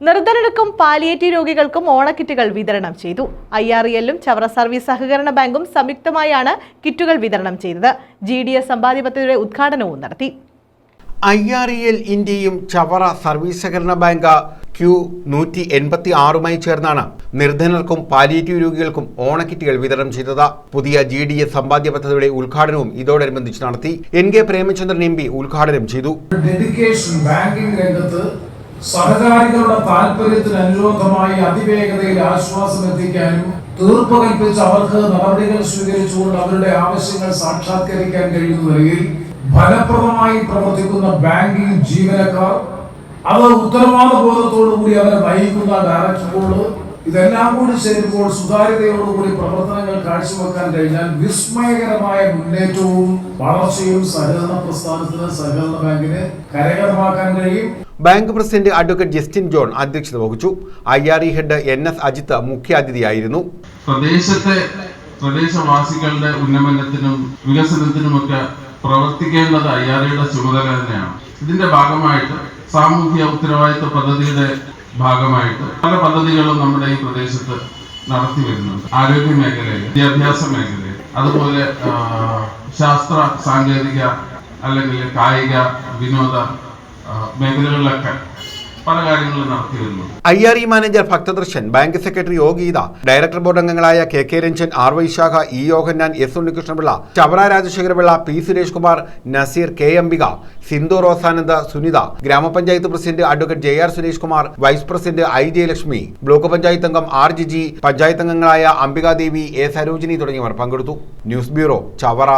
നിർധനർക്കും palliative രോഗികൾക്കും ഓണക്കിറ്റുകൾ വിതരണം ചെയ്തു. ഐ ആർ എല്ലും ചവറ സർവീസ് സഹകരണ ബാങ്കും സംയുക്തമായാണ് കിറ്റുകൾ വിതരണം ചെയ്തത്. ജി ഡി എസ് സമ്പാദ്യ ഉദ്ഘാടനവും നടത്തി. ഐ ആർ ഇ എൽ ഇന്ത്യയും ചവറ സർവീസ് സഹകരണ ബാങ്ക് ക്യു നൂറ്റി എൺപത്തി ആറുമായി ചേർന്നാണ് നിർധനർക്കും പാലിയേറ്റീവ് രോഗികൾക്കും ഓണക്കിറ്റുകൾ വിതരണം ചെയ്തത്. പുതിയ ജി ഡി എസ് സമ്പാദ്യ പദ്ധതിയുടെ ഉദ്ഘാടനവും ഇതോടനുബന്ധിച്ച് നടത്തി. N K Premachandran M P ഉദ്ഘാടനം ചെയ്തു. ഡെഡിക്കേഷൻ ബാങ്കിംഗ് രംഗത്ത് സഹകാരികളുടെ താല്പര്യത്തിന് അനുരോധമായി അതിവേഗതയിൽ ആശ്വാസം എത്തിക്കാനും തീർപ്പ് കൽപ്പിച്ച് അവർക്ക് നടപടികൾ സ്വീകരിച്ചുകൊണ്ട് അവരുടെ ആവശ്യങ്ങൾ സാക്ഷാത്കരിക്കാൻ കഴിയുന്ന നിലയിൽ ഫലപ്രദമായി പ്രവർത്തിക്കുന്ന ബാങ്കിംഗ് ജീവനക്കാർ അത് ഉത്തരവാദബോധത്തോടു കൂടി അവരെ നയിക്കുന്ന ഡയറക്ടറോട് ഇതെല്ലാം കൂടി ചേരുമ്പോൾ സുതാര്യതയോടുകൂടി പ്രവർത്തനങ്ങൾ കാഴ്ചവെക്കാൻ കഴിഞ്ഞാൽ വിസ്മയകരമായ മുന്നേറ്റവും വളർച്ചയും സഹകരണ പ്രസ്ഥാനത്തിന് സഹകരണ ബാങ്കിന് കരകരമാക്കാൻ കഴിയും. Bank president advocate Justin John അധ്യക്ഷത വഹിച്ചു. I R E head N S Ajith മുഖ്യാതിഥിയായിരുന്നു. പ്രദേശത്തെ പ്രദേശവാസികളുടെ ഉന്നമനത്തിനും വികസനത്തിനുമൊക്കെ പ്രവർത്തിക്കേണ്ടത് ഐ ആർ ഇയുടെ ചുമതല തന്നെയാണ്. ഇതിന്റെ ഭാഗമായിട്ട് സാമൂഹ്യ ഉത്തരവാദിത്വ പദ്ധതിയുടെ ഭാഗമായിട്ട് പല പദ്ധതികളും നമ്മുടെ ഈ പ്രദേശത്ത് നടത്തി വരുന്നുണ്ട്. ആരോഗ്യ മേഖലയിൽ വിദ്യാഭ്യാസ മേഖലയിൽ അതുപോലെ ശാസ്ത്ര സാങ്കേതിക അല്ലെങ്കിൽ കായിക വിനോദ മേഖലകളിലൊക്കെ പല കാര്യങ്ങളും നടത്തി I R E manager Bhaktadarshan bank secretary O Geetha director board അംഗങ്ങളായ K K Ranjan R Vaishakha E Yohannan S Unnikrishnapillai Chavara Rajasekharapillai P Suresh Kumar Naseer K Ambika Sindhu Rosananda Sunitha grama panchayat president advocate J R Suresh Kumar vice president I Jayalakshmi block panchayat അംഗം R Jiji panchayat അംഗങ്ങളായ Ambika Devi A Sarojini തുടങ്ങിയവർ പങ്കെടുത്തു. News bureau Chavara.